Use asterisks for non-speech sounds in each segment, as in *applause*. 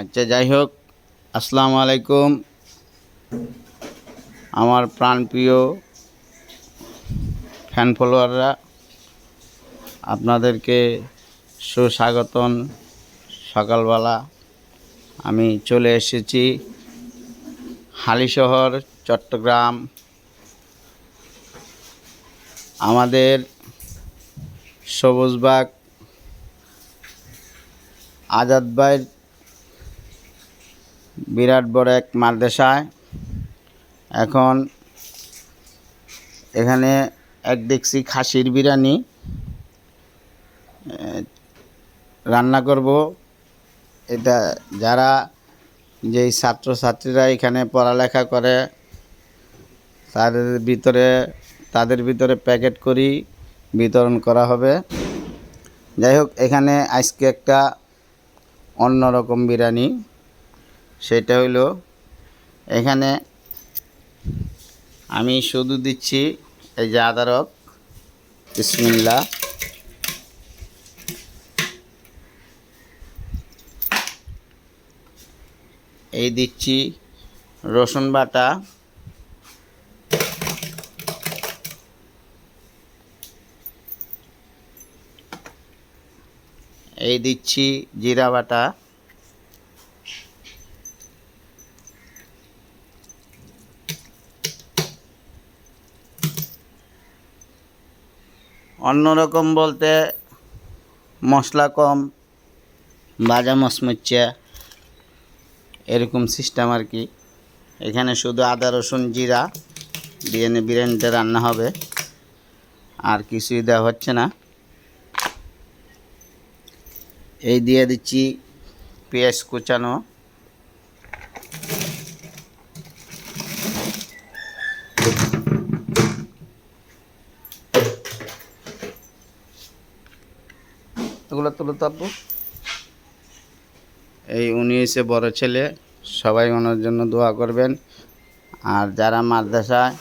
আচ্ছা যাই হোক, আসসালামু আলাইকুম। আমার প্রাণপ্রিয় ফ্যান ফলোয়াররা আপনাদেরকে সুস্বাগতন সকালবেলা। আমি চলে এসেছি হালিশহর, চট্টগ্রাম। আমাদের সবুজবাগ আজাদ বিরাট বড় এক মাদ্রাসায়। এখন এখানে এক দেখছি খাসির বিরিয়ানি রান্না করব। এটা যারা যেই ছাত্রছাত্রীরা এখানে পড়ালেখা করে, তাদের ভিতরে তাদের ভিতরে প্যাকেট করি বিতরণ করা হবে। যাই হোক, এখানে আজকে একটা অন্যরকম বিরিয়ানি। সেটা হইল, এখানে আমি শুধু দিচ্ছি এই যে আদারক বিসমিল্লা এই দিচ্ছি রসুন বাটা। এই দিচ্ছি জিরা বাটা। অন্যরকম বলতে মশলা কম ভাজা মশমুচ্চা এরকম সিস্টেম আর কি। এখানে শুধু আদা, রসুন, জিরা দিয়ে নে বিরিয়ানিটা রান্না হবে। আর কিছুই দেওয়া হচ্ছে না। এই দিয়ে দিচ্ছি পেঁয়াজ কুচানো। এগুলো তুলো তাপবো এই উনি এসে বড় ছেলে, সবাই ওনার জন্য দোয়া করবেন। আর যারা মাদ্রাসায়,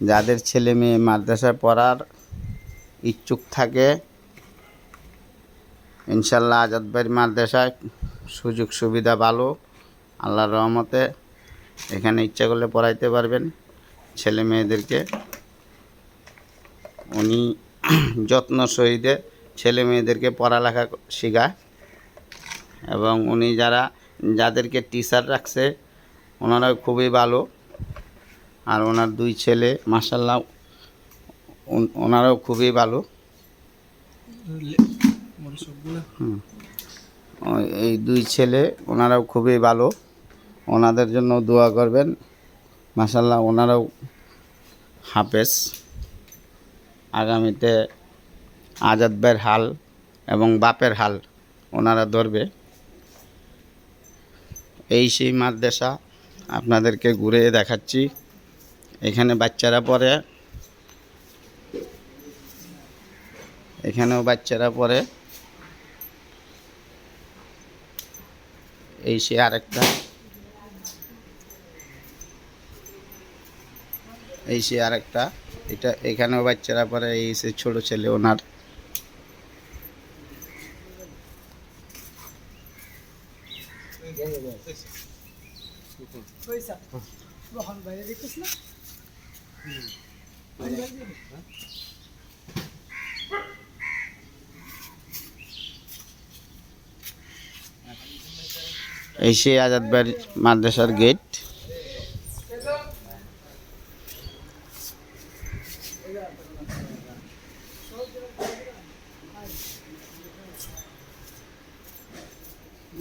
যাদের ছেলে মেয়ে মাদ্রাসায় পড়ার ইচ্ছুক থাকে, ইনশাল্লাহ আজাদ ভাইয়ের মাদ্রাসায় সুযোগ সুবিধা ভালো, আল্লাহর রহমতে এখানে ইচ্ছা করলে পড়াইতে পারবেন ছেলে মেয়েদেরকে। উনি *clears throat* যত্ন সহিতে ছেলে মেয়েদেরকে পড়ালেখা শেখায় এবং উনি যারা, যাদেরকে টিচার রাখছে, ওনারাও খুবই ভালো। আর ওনার দুই ছেলে মাসাল্লাহ ওনারাও খুবই ভালো। এই দুই ছেলে, ওনারাও খুবই ভালো। ওনাদের জন্য দোয়া করবেন। মাসাল্লাহ ওনারাও হাফেজ। আগামীতে আজাদ ভাইয়ের হাল এবং বাপের হাল ওনারা ধরবে। এই সেই মাদ্রাসা আপনাদেরকে ঘুরে দেখাচ্ছি। এখানে বাচ্চারা পড়ে। এখানেও বাচ্চারা পড়ে। এই সে আরেকটা। এই সে আরেকটা। এটা এখানেও বাচ্চারা পড়ে, এই সে ছোট ছেলে ওনার। এই সে আজাদ বাড়ি মাদ্রাসার গেট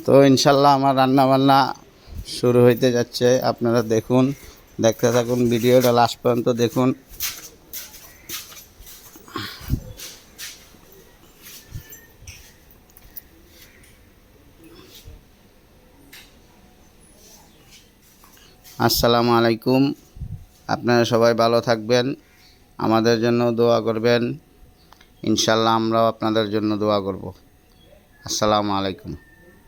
তো ইনশাল্লাহ আমার রান্না বান্না শুরু হইতে যাচ্ছে। আপনারা দেখুন, দেখতে থাকুন, ভিডিওটা লাস্ট পর্যন্ত দেখুন। আসসালামু আলাইকুম। আপনারা সবাই ভালো থাকবেন, আমাদের জন্য দোয়া করবেন। ইনশাল্লাহ আমরাও আপনাদের জন্য দোয়া করব। আসসালামু আলাইকুম।